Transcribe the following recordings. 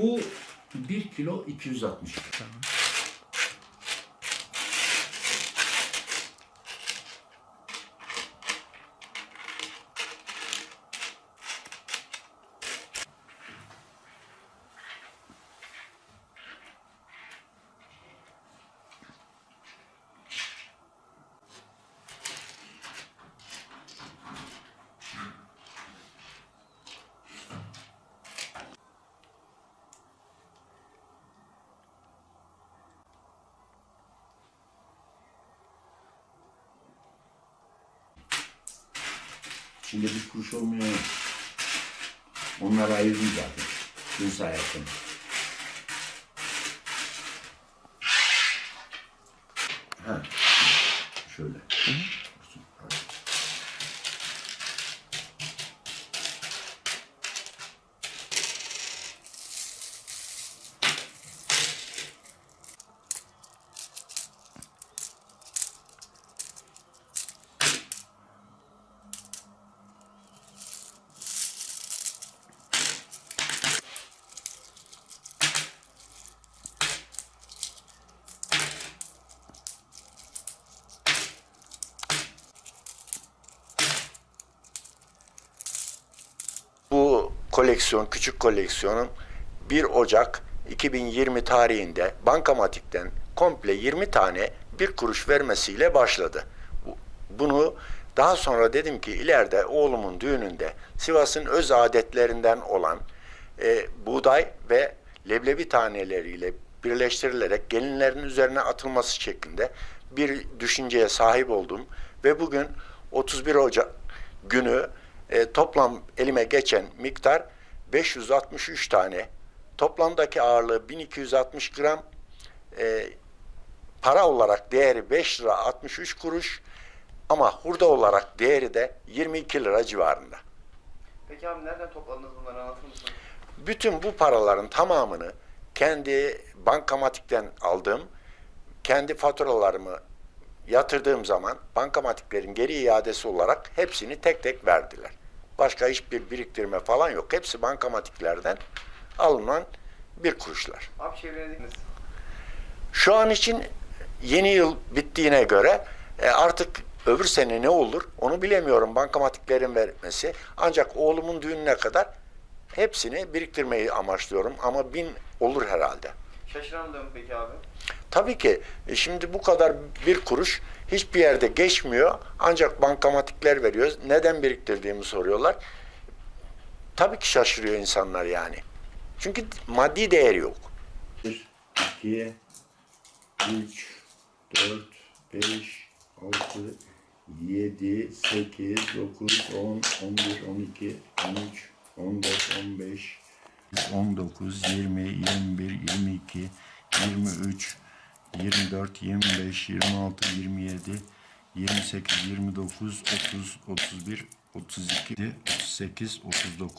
Bu 1 kilo 260 gram. Tamam. Şimdi bir kuruş olmuyor. Onları ayırdım zaten. Gün sayarken. Ha. Şöyle. Bu koleksiyon, küçük koleksiyonun 1 Ocak 2020 tarihinde bankamatikten komple 20 tane bir kuruş vermesiyle başladı. Bu- Bunu daha sonra dedim ki ileride oğlumun düğününde Sivas'ın öz adetlerinden olan e, buğday ve leblebi taneleriyle birleştirilerek gelinlerin üzerine atılması şeklinde bir düşünceye sahip oldum ve bugün 31 Ocak günü e, toplam elime geçen miktar 563 tane. Toplamdaki ağırlığı 1260 gram. E, para olarak değeri 5 lira 63 kuruş ama hurda olarak değeri de 22 lira civarında. Peki abi nereden topladınız bunları anlatır mısın? Bütün bu paraların tamamını kendi bankamatikten aldığım, kendi faturalarımı yatırdığım zaman bankamatiklerin geri iadesi olarak hepsini tek tek verdiler. Başka hiçbir biriktirme falan yok. Hepsi bankamatiklerden alınan bir kuruşlar. Abi çevrenizde Şu an için yeni yıl bittiğine göre e, artık öbür sene ne olur onu bilemiyorum bankamatiklerin vermesi. Ancak oğlumun düğününe kadar hepsini biriktirmeyi amaçlıyorum ama bin olur herhalde. şaşıran mı peki abi? Tabii ki e, şimdi bu kadar bir kuruş hiçbir yerde geçmiyor ancak bankamatikler veriyoruz. Neden biriktirdiğimi soruyorlar. Tabii ki şaşırıyor insanlar yani. Çünkü maddi değeri yok. 1, 2, 3, 4, 5, 6, 7, 8, 9, 10, 11, 12, 13, 14, 15, 19, 20, 21, 22, 23, 24, 25, 26, 27, 28, 29, 30, 31, 32, 38, 39, 40. 41, 42,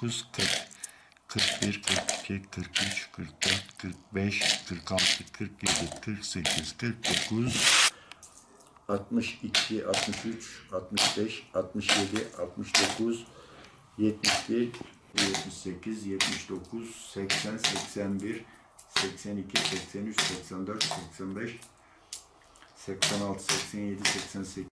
43, 44, 45, 46, 47, 48, 49, 62, 63, 65, 67, 69, 71, 78, 79, 80, 81, 82, 83, 84, 85, 86, 87, 88,